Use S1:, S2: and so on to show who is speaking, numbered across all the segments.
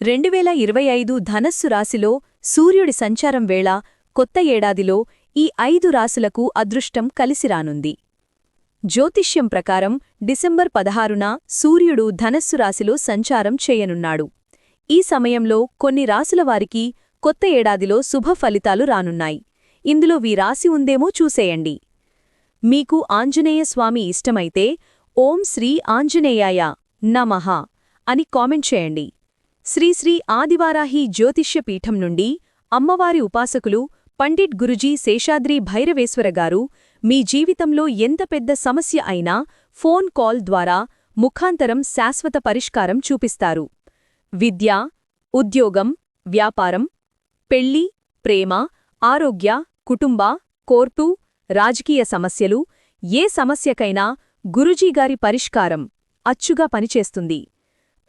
S1: రెండువేల ఇరవై ఐదు ధనస్సు రాశిలో సూర్యుడి సంచారం వేళ కొత్త ఏడాదిలో ఈ ఐదు రాశులకు అదృష్టం కలిసిరానుంది జ్యోతిష్యం ప్రకారం డిసెంబర్ పదహారున సూర్యుడు ధనస్సు రాశిలో సంచారం చేయనున్నాడు. ఈ సమయంలో కొన్ని రాశుల వారికి కొత్త ఏడాదిలో శుభ ఫలితాలు రానున్నాయి. ఇందులో వీ రాసి ఉందేమో చూసేయండి. మీకు ఆంజనేయ స్వామి ఇష్టమైతే ఓం శ్రీ ఆంజనేయాయ నమః అని కామెంట్ చేయండి. శ్రీశ్రీ ఆదివారాహి జ్యోతిష్య పీఠం నుండి అమ్మవారి ఉపాసకులు పండిట్ గురుజీ శేషాద్రి భైరవేశ్వర గారు మీ జీవితంలో ఎంత పెద్ద సమస్య అయినా ఫోన్ కాల్ ద్వారా ముఖాంతరం శాశ్వత పరిష్కారం చూపిస్తారు. విద్య ఉద్యోగం వ్యాపారం పెళ్ళి ప్రేమ ఆరోగ్య కుటుంబ కోర్టు రాజకీయ సమస్యలు ఏ సమస్యకైనా గురుజీగారి పరిష్కారం అచ్చుగా పనిచేస్తుంది.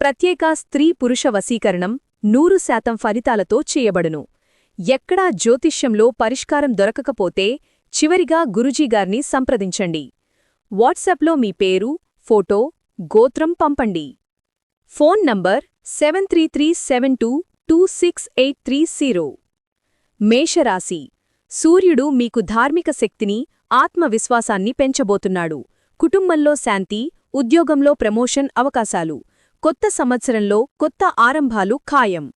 S1: ప్రత్యేక స్త్రీ పురుష వశీకరణం నూరు శాతం ఫలితాలతో చేయబడును. ఎక్కడా జ్యోతిష్యంలో పరిష్కారం దొరకకపోతే చివరిగా గురుజీగార్ని సంప్రదించండి. వాట్సాప్లో మీ పేరు ఫోటో గోత్రం పంపండి. Phone number seven three three seven two two six eight three zero. మేషరాశి. సూర్యుడు మీకు ధార్మిక శక్తిని ఆత్మవిశ్వాసాన్ని పెంచబోతున్నాడు. కుటుంబంలో శాంతి ఉద్యోగంలో ప్రమోషన్ అవకాశాలు. కొత్త సంవత్సరంలో కొత్త ఆరంభాలు ఖాయం.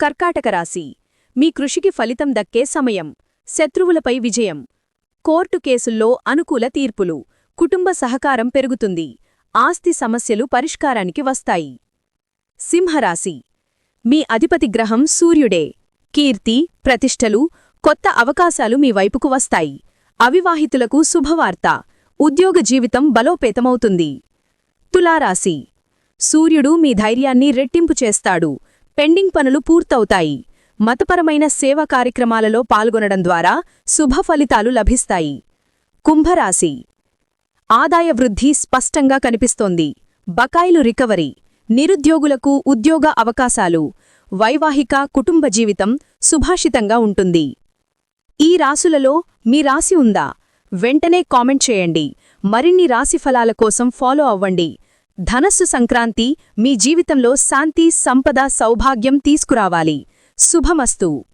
S1: కర్కాటక రాశి. మీ కృషికి ఫలితం దక్కే సమయం. శత్రువులపై విజయం. కోర్టు కేసుల్లో అనుకూల తీర్పులు. కుటుంబ సహకారం పెరుగుతుంది. ఆస్తి సమస్యలు పరిష్కారానికి వస్తాయి. సింహరాశి. మీ అధిపతి గ్రహం సూర్యుడే. కీర్తి ప్రతిష్టలు కొత్త అవకాశాలు మీ వైపుకు వస్తాయి. అవివాహితులకు శుభవార్త. ఉద్యోగ జీవితం బలోపేతమవుతుంది. తులారాశి. సూర్యుడు మీ ధైర్యాన్ని రెట్టింపు చేస్తాడు. పెండింగ్ పనులు పూర్తవుతాయి. మతపరమైన సేవా కార్యక్రమాలలో పాల్గొనడం ద్వారా శుభ ఫలితాలు లభిస్తాయి. కుంభరాశి. ఆదాయ వృద్ధి స్పష్టంగా కనిపిస్తోంది. బకాయిలు రికవరీ. నిరుద్యోగులకు ఉద్యోగ అవకాశాలు. వైవాహిక కుటుంబ జీవితం సుభాషితంగా ఉంటుంది. ఈ రాసులలో మీ రాశి ఉందా? వెంటనే కామెంట్ చేయండి. మరిన్ని రాశి ఫలాల కోసం ఫాలో అవ్వండి. ధనస్సు సంక్రాంతి మీ జీవితంలో శాంతి సంపద సౌభాగ్యం తీసుకురావాలి. శుభమస్తు.